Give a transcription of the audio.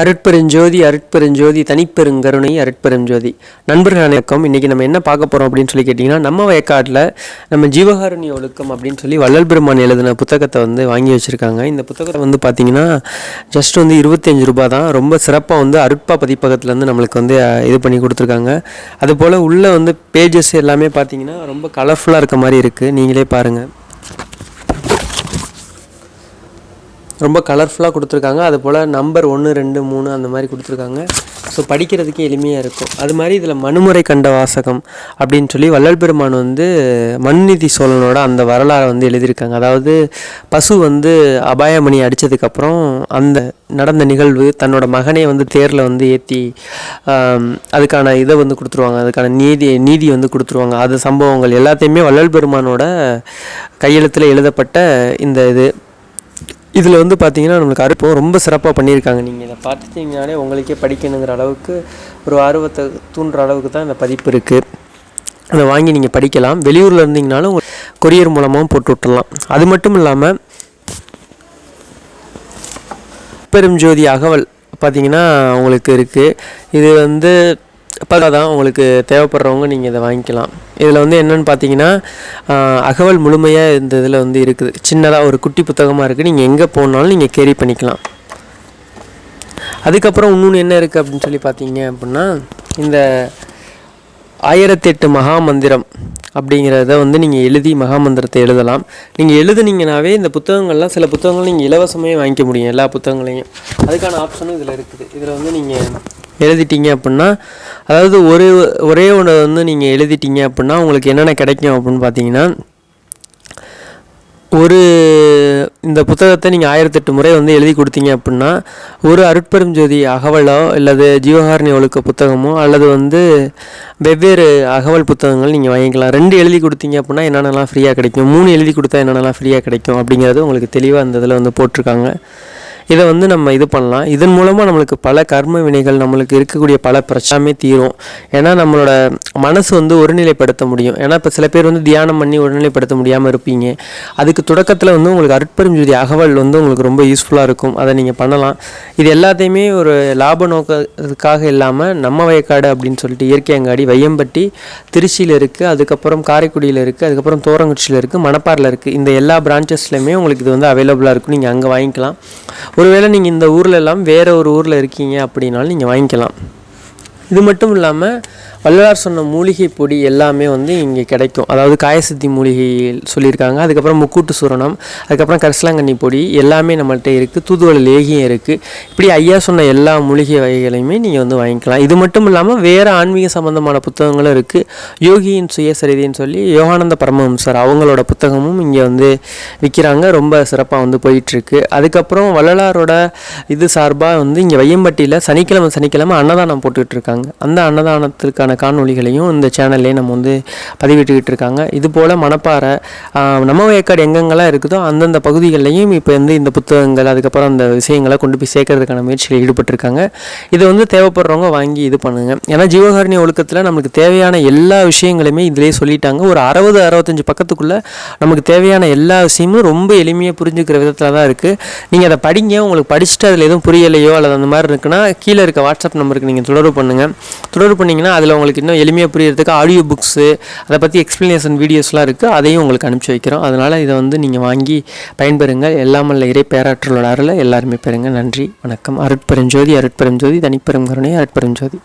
அருட்பெருஞ்சோதி அருட்பெருஞ்சோதி தனிப்பெருங்கருணை அருட்பெருஞ்சோதி. நண்பர்கள் அனைவருக்கும் இன்றைக்கி நம்ம என்ன பார்க்க போகிறோம் அப்படின்னு சொல்லி கேட்டிங்கன்னா நம்ம வயக்காட்டில் நம்ம ஜீவகாருண்ய ஒழுக்கம் அப்படின்னு சொல்லி வள்ளல் பெருமான் எழுதின புத்தகத்தை வந்து வாங்கி வச்சுருக்காங்க. இந்த புத்தகத்தை வந்து பார்த்திங்கன்னா ஜஸ்ட் வந்து இருபத்தஞ்சு ரூபா தான். ரொம்ப சிறப்பாக வந்து அருட்பா பதிப்பகத்துலேருந்து நம்மளுக்கு வந்து இது பண்ணி கொடுத்துருக்காங்க. அதுபோல் உள்ளே வந்து பேஜஸ் எல்லாமே பார்த்தீங்கன்னா ரொம்ப கலர்ஃபுல்லாக இருக்க மாதிரி இருக்குது நீங்களே பாருங்கள் ரொம்ப கலர்ஃபுல்லாக கொடுத்துருக்காங்க. அது போல் நம்பர் ஒன்று ரெண்டு மூணு அந்த மாதிரி கொடுத்துருக்காங்க. ஸோ படிக்கிறதுக்கு எளிமையாக இருக்கும். அது மாதிரி இதில் மனுமுறை கண்ட வாசகம் அப்படின்னு சொல்லி வள்ளல் பெருமான் வந்து மண்நிதி சோழனோட அந்த வரலாறை வந்து எழுதியிருக்காங்க. அதாவது பசு வந்து அபாயமணி அடித்ததுக்கப்புறம் அந்த நடந்த நிகழ்வு தன்னோட மகனை வந்து தேரில் வந்து ஏற்றி அதுக்கான இதை வந்து கொடுத்துருவாங்க. அதுக்கான நீதி நீதி வந்து கொடுத்துருவாங்க. அது சம்பவங்கள் எல்லாத்தையுமே வள்ளல் பெருமானோட கையெழுத்தில் எழுதப்பட்ட இந்த இது. இதில் வந்து பார்த்தீங்கன்னா நம்மளுக்கு அறுப்போ ரொம்ப சிறப்பாக பண்ணியிருக்காங்க. நீங்கள் இதை பார்த்துட்டிங்கனாலே உங்களுக்கே படிக்கணுங்கிற அளவுக்கு ஒரு ஆர்வத்தை தூண்டுற அளவுக்கு தான் இந்த பதிப்பு இருக்குது அதை வாங்கி நீங்கள் படிக்கலாம். வெளியூரில் இருந்தீங்கனாலும் கொரியர் மூலமாகவும் போட்டு விட்டுறலாம். அது மட்டும் இல்லாமல் பெரும் ஜோதி அகவல் பார்த்தீங்கன்னா உங்களுக்கு இருக்குது இது வந்து தான் உங்களுக்கு தேவைப்படுறவங்க நீங்கள் இதை வாங்கிக்கலாம். இதில் வந்து என்னென்னு பார்த்தீங்கன்னா அகவல் முழுமையாக இந்த இதில் வந்து இருக்குது. சின்னதாக ஒரு குட்டி புத்தகமாக இருக்குது நீங்கள் எங்கே போனாலும் நீங்கள் கேரி பண்ணிக்கலாம். அதுக்கப்புறம் இன்னொன்று என்ன இருக்குது அப்படின்னு சொல்லி பார்த்தீங்க அப்படின்னா இந்த ஆயிரத்தெட்டு மகா மந்திரம் அப்படிங்கிறத வந்து நீங்கள் எழுதி மகா மந்திரத்தை எழுதலாம். நீங்கள் எழுதுனீங்கனாவே இந்த புத்தகங்கள்லாம் சில புத்தகங்கள் நீங்கள் இலவசமே வாங்கிக்க முடியும் எல்லா புத்தகங்களையும். அதுக்கான ஆப்ஷனும் இதில் இருக்குது. இதில் வந்து நீங்கள் எழுதிட்டீங்க அப்படின்னா அதாவது ஒரு ஒரே ஒன்று வந்து நீங்கள் எழுதிட்டீங்க அப்படின்னா உங்களுக்கு என்னென்ன கிடைக்கும் அப்படின்னு பார்த்தீங்கன்னா ஒரு இந்த புத்தகத்தை நீங்கள் ஆயிரத்தெட்டு முறை வந்து எழுதி கொடுத்தீங்க அப்படின்னா ஒரு அருட்பெரும் ஜோதி அகவலோ அல்லது ஜீவகாரணி ஒழுக்க புத்தகமோ அல்லது வந்து வெவ்வேறு அகவல் புத்தகங்கள் நீங்கள் வாங்கிக்கலாம். ரெண்டு எழுதி கொடுத்தீங்க அப்படின்னா என்னென்னலாம் ஃப்ரீயாக கிடைக்கும்? மூணு எழுதி கொடுத்தா என்னென்னலாம் ஃப்ரீயாக கிடைக்கும்? அப்படிங்கிறது உங்களுக்கு தெளிவாக அந்த இதில் வந்து போட்டிருக்காங்க. இதை வந்து நம்ம இது பண்ணலாம். இதன் மூலமாக நம்மளுக்கு பல கர்ம வினைகள் நம்மளுக்கு இருக்கக்கூடிய பல பிரச்சனையுமே தீரும். ஏன்னா நம்மளோட மனசு வந்து ஒருநிலைப்படுத்த முடியும். ஏன்னா இப்போ சில பேர் வந்து தியானம் பண்ணி ஒருநிலைப்படுத்த முடியாமல் இருப்பீங்க. அதுக்கு தொடக்கத்தில் வந்து உங்களுக்கு அருட்பெருஞ்சோதி அகவல் வந்து உங்களுக்கு ரொம்ப யூஸ்ஃபுல்லாக இருக்கும். அதை நீங்கள் பண்ணலாம். இது எல்லாத்தையுமே ஒரு லாப நோக்கத்துக்காக இல்லாமல் நம்ம வயக்காடு அப்படின்னு சொல்லிட்டு இயற்கை அங்காடி வையம்பட்டி திருச்சியில் இருக்குது அதுக்கப்புறம் காரைக்குடியில் இருக்குது அதுக்கப்புறம் தோரங்குச்சியில் இருக்குது மணப்பாரில் இருக்குது இந்த எல்லா பிரான்ச்சஸ்லையுமே உங்களுக்கு இது வந்து அவைலபிளாக இருக்கும். நீங்கள் அங்கே வாங்கிக்கலாம். ஒருவேளை நீங்கள் இந்த ஊரில் எல்லாம் வேறு ஒரு ஊரில் இருக்கீங்க அப்படின்னாலும் நீங்கள் வாங்கிக்கலாம். இது மட்டும் இல்லாமல் வள்ளலார் சொன்ன மூலிகை பொடி எல்லாமே வந்து இங்கே கிடைக்கும். அதாவது காயசித்தி மூலிகை சொல்லியிருக்காங்க. அதுக்கப்புறம் முக்கூட்டு சூரணம் அதுக்கப்புறம் கரிசலாங்கண்ணி பொடி எல்லாமே நம்மள்கிட்ட இருக்குது தூதுவளை லேகியம் இருக்குது இப்படி ஐயா சொன்ன எல்லா மூலிகை வகைகளையுமே நீங்கள் வந்து வாங்கிக்கலாம். இது மட்டும் இல்லாமல் வேறு ஆன்மீக சம்பந்தமான புத்தகங்களும் இருக்குது யோகியின் சுயசரிதின்னு சொல்லி யோகானந்த பரமஹம்சர் அவங்களோட புத்தகமும் இங்கே வந்து விற்கிறாங்க ரொம்ப சிறப்பாக வந்து போயிட்டுருக்கு. அதுக்கப்புறம் வள்ளலாரோட இது சார்பாக வந்து இங்கே வையம்பட்டியில் சனிக்கிழமை சனிக்கிழமை அன்னதானம் போட்டுக்கிட்டு இருக்காங்க. அந்த அன்னதானத்திற்கான காணொலிகளையும் இந்த சேனல்லே நம்ம வந்து பதிவிட்டுக்கிட்டு இருக்காங்க. இது போல் மணப்பாறை நம்ம ஏற்காடு எங்கெங்கெல்லாம் இருக்குதோ அந்தந்த பகுதிகளிலையும் இப்போ வந்து இந்த புத்தகங்கள் அதுக்கப்புறம் அந்த விஷயங்களை கொண்டு போய் சேர்க்கறதுக்கான முயற்சியில் ஈடுபட்டிருக்காங்க. இதை வந்து தேவைப்படுறவங்க வாங்கி இது பண்ணுங்க. ஏன்னா ஜீவகாரணி ஒழுக்கத்தில் நமக்கு தேவையான எல்லா விஷயங்களுமே இதிலே சொல்லிட்டாங்க. ஒரு அறுபது அறுபத்தஞ்சு பக்கத்துக்குள்ளே நமக்கு தேவையான எல்லா விஷயமும் ரொம்ப எளிமையாக புரிஞ்சுக்கிற விதத்தில் தான் இருக்குது நீங்கள் அதை படிங்க. உங்களுக்கு படிச்சுட்டு அதில் எதுவும் புரியலையோ அல்லது அந்த மாதிரி இருக்குன்னா கீழே இருக்க வாட்ஸ்அப் நம்பருக்கு நீங்கள் தொடர்பு பண்ணுங்கள் தொடர்பு பண்ணிங்கன்னா அதில் உங்களுக்கு இன்னும் எளிமையாக புரியறதுக்கு ஆடியோ புக்ஸு அதை பற்றி எக்ஸ்ப்ளனேஷன் வீடியோஸ்லாம் இருக்குது அதையும் உங்களுக்கு அனுப்பிச்சி வைக்கிறோம். அதனால் இதை வந்து நீங்கள் வாங்கி பயன்பெறுங்கள் எல்லாமல்ல இறை பேராற்றலோட அருளை எல்லாருமே பெறுங்க. நன்றி வணக்கம். அருட்பெருஞ்சோதி அருட்பெருஞ்சோதி தனிப்பெரும் கருணை அருட்பெருஞ்சோதி.